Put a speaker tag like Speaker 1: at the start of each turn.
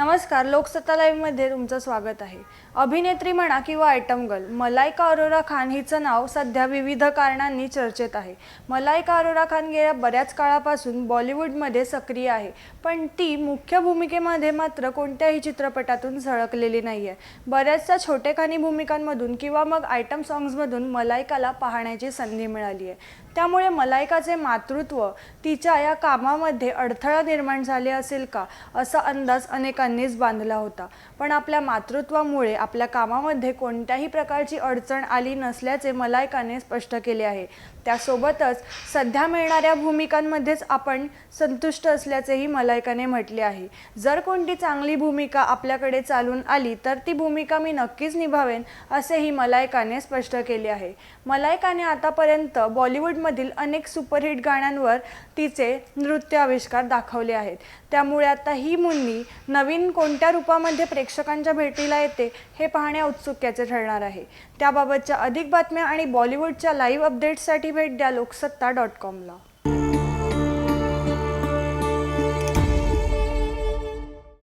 Speaker 1: नमस्कार लोकसत्ता लाईव्हमध्ये तुमचं स्वागत आहे. अभिनेत्री म्हणा किंवा आयटम गर्ल मलायका अरोरा खान हिचं नाव सध्या विविध कारणांनी चर्चेत आहे. मलायका अरोरा खान गेल्या बऱ्याच काळापासून बॉलिवूडमध्ये सक्रिय आहे पण ती मुख्य भूमिकेमध्ये मात्र कोणत्याही चित्रपटातून झळकलेली नाही आहे बऱ्याचशा छोटेखानी भूमिकांमधून किंवा मग आयटम सॉंग्समधून मलायकाला पाहण्याची संधी मिळाली आहे. त्यामुळे मलायकाचे मातृत्व तिच्या या कामामध्ये अडथळा निर्माण झाले असेल का असा अंदाज त्यांनीच बांधला होता. पण आपल्या मातृत्वामुळे आपल्या कामामध्ये कोणत्याही प्रकारची अडचण आली नसल्याचे मलायकाने स्पष्ट केले आहे. त्यासोबतच सध्या मिळणाऱ्या भूमिकांमध्येच आपण संतुष्ट असल्याचेही मलायकाने म्हटले आहे. जर कोणती चांगली भूमिका आपल्याकडे चालून आली तर ती भूमिका मी नक्कीच निभावेन असेही मलायकाने स्पष्ट केले आहे. मलायकाने आतापर्यंत बॉलिवूडमधील अनेक सुपरहिट गाण्यांवर तिचे नृत्य आविष्कार दाखवले आहेत. त्यामुळे आता ही मुन्नी नवीन कोणत्या रूपामध्ये प्रेक्षकांच्या भेटीला येते हे पाहणे औत्सुक्याचे ठरणार आहे. त्याबाबतच्या अधिक बातम्या आणि बॉलिवूडच्या लाईव्ह अपडेट्ससाठी भेट द्या लोकसत्ता डॉट कॉमला